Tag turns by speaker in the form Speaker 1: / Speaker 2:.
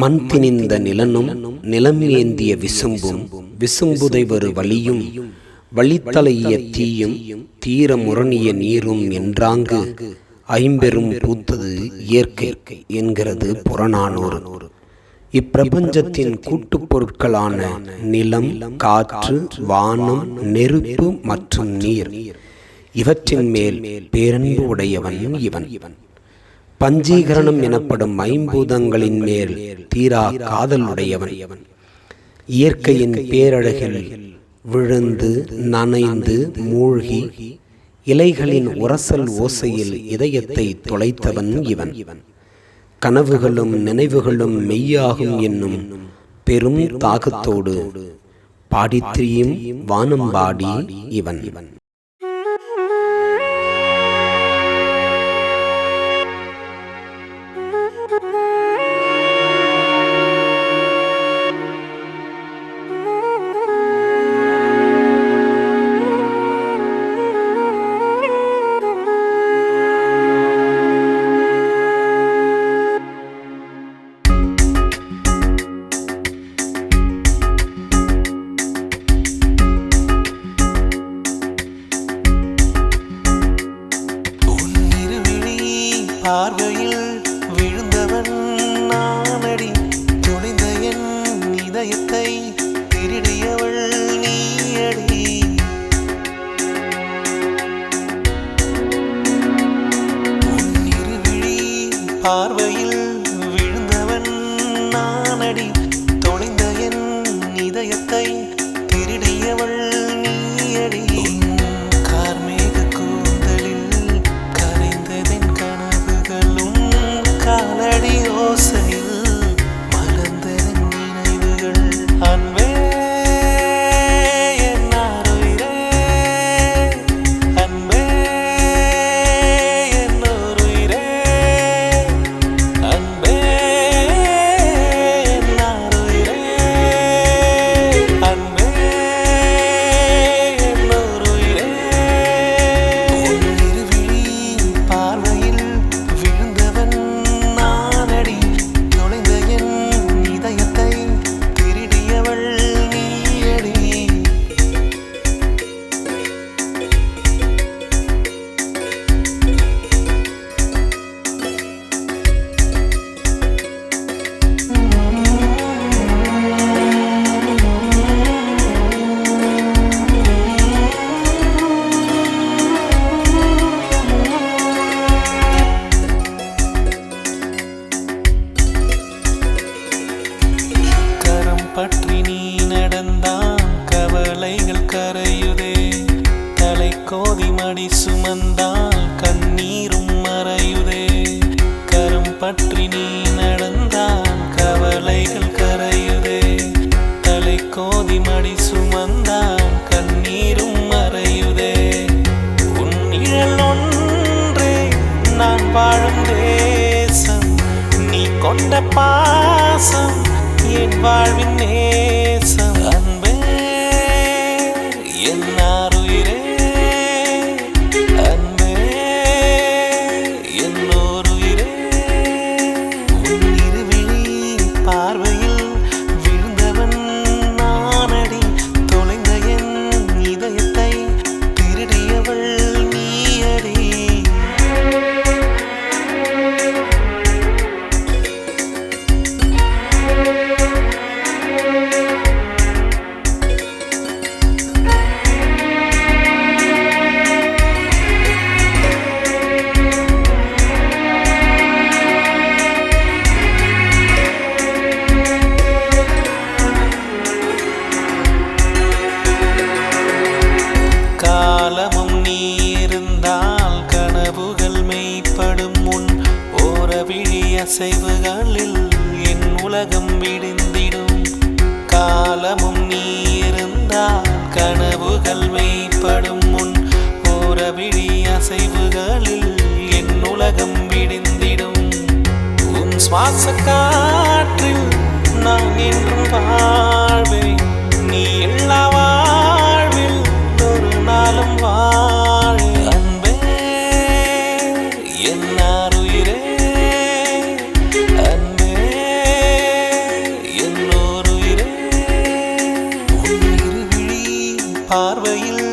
Speaker 1: மண் திணிந்த நிலனும் நிலம் ஏந்திய விசும்பும் விசும்புதைவரு வலியும் வழித்தலைய தீயும் தீர முரணிய நீரும் என்றாங்கு ஐம்பெரும் பூத்தது இயற்கை என்கிறது புறநானூறு. இப்பிரபஞ்சத்தின் கூட்டுப் பொருட்களான நிலம் காற்று வானம் நெருப்பு மற்றும் நீர் இவற்றின் மேல் பேரன்பு உடையவன் இவன். பஞ்சீகரணம் எனப்படும் ஐம்பூதங்களின் மேல் தீரா காதல் உடையவன் இயற்கையின் பேரழகில் விழுந்து நனைந்து மூழ்கி இலைகளின் உரசல் ஓசையில் இதயத்தை தொலைத்தவன் இவன். கனவுகளும் நினைவுகளும் மெய்யாகும் என்னும் பெரும் தாகத்தோடு பாடித்திரியும் வானம்பாடி இவன்.
Speaker 2: பார்வையில் விழுந்தவன் நானடி. துணிந்த என் இதயத்தை திருடியவள் நீயடி. இருவிழி பார்வையில் விழுந்தவன் நானடி. துணிந்த என் இதயத்தை கரையுதே. தலை கோதி மடி சுமந்தால் கண்ணீரும் மறையுதே. கரம் பற்றி நீ நடந்தால் கவலைகள் கரையுதே. தலை கோதி மடி சுமந்தால் கண்ணீரும் மறையுதே. உன் நிழல் ஒன்றே நான் வாழும் தேசம் நீ கொண்ட பாசம் என் வாழ்வின் நேசம். இசைவுகளில் என் உலகம் விடுந்திடும் காலமும் நீ இருந்தால் கனவுகள் மெய்ப்படும் முன் ஓரவிழி அசைவுகளில் என் உலகம் விடுந்திடும் உன் சுவாச காற்றில் நான் என்றும் வாழ்வேன். நீ எல்லா வாழ்வில் ஒரு நாளும் வாழ் அன்பே என்ன பார்வையில்